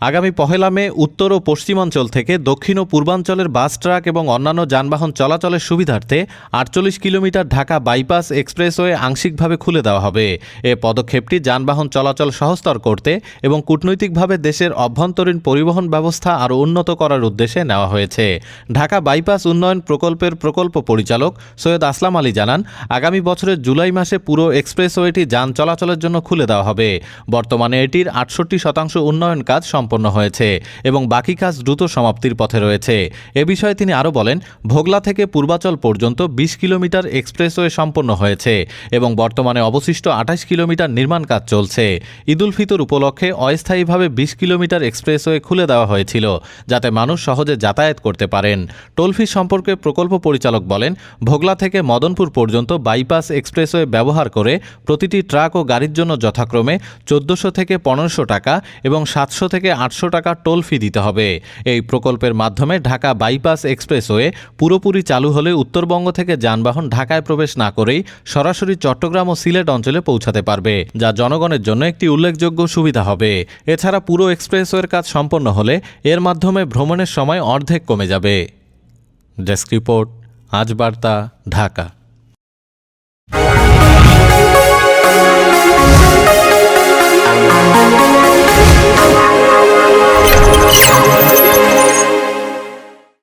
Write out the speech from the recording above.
আগামী পহেলা মে উত্তর ও পশ্চিমাঞ্চল থেকে দক্ষিণ ও পূর্বাঞ্চলের বাস ট্রাক এবং অন্যান্য যানবাহন চলাচলের সুবিধার্থে আটচল্লিশ কিলোমিটার ঢাকা বাইপাস এক্সপ্রেসওয়ে আংশিকভাবে খুলে দেওয়া হবে। এ পদক্ষেপটি যানবাহন চলাচল সহজতর করতে এবং কূটনৈতিকভাবে দেশের অভ্যন্তরীণ পরিবহন ব্যবস্থা আরও উন্নত করার উদ্দেশ্যে নেওয়া হয়েছে। ঢাকা বাইপাস উন্নয়ন প্রকল্পের প্রকল্প পরিচালক সৈয়দ আসলাম আলী জানান, আগামী বছরের জুলাই মাসে পুরো এক্সপ্রেসওয়েটি যান চলাচলের জন্য খুলে দেওয়া হবে। বর্তমানে এটির আটষট্টি শতাংশ উন্নয়ন কাজ সম্পন্ন হয়েছে এবং বাকি কাজ দ্রুত সমাপ্তির পথে রয়েছে। এ বিষয়ে তিনি আরও বলেন, ভোগলা থেকে পূর্বাচল পর্যন্ত বিশ কিলোমিটার এক্সপ্রেসওয়ে সম্পন্ন হয়েছে এবং বর্তমানে অবশিষ্ট আঠাশ কিলোমিটার নির্মাণ কাজ চলছে। ঈদুল ফিতর উপলক্ষে অস্থায়ীভাবে বিশ কিলোমিটার এক্সপ্রেসওয়ে খুলে দেওয়া হয়েছিল, যাতে মানুষ সহজে যাতায়াত করতে পারেন। টোল ফি সম্পর্কে প্রকল্প পরিচালক বলেন, ভোগলা থেকে মদনপুর পর্যন্ত বাইপাস এক্সপ্রেসওয়ে ব্যবহার করে প্রতিটি ট্রাক ও গাড়ির জন্য যথাক্রমে চোদ্দশো থেকে পনেরোশো টাকা এবং সাতশো থেকে আটশো টাকা টোল ফি দিতে হবে। এই প্রকল্পের মাধ্যমে ঢাকা বাইপাস এক্সপ্রেসওয়ে পুরোপুরি চালু হলে উত্তরবঙ্গ থেকে যানবাহন ঢাকায় প্রবেশ না করেই সরাসরি চট্টগ্রাম ও সিলেট অঞ্চলে পৌঁছাতে পারবে, যা জনগণের জন্য একটি উল্লেখযোগ্য সুবিধা হবে। এছাড়া পুরো এক্সপ্রেসওয়ের কাজ সম্পন্ন হলে এর মাধ্যমে ভ্রমণের সময় অর্ধেক কমে যাবে। ডেস্ক রিপোর্ট, আজ বার্তা, ঢাকা।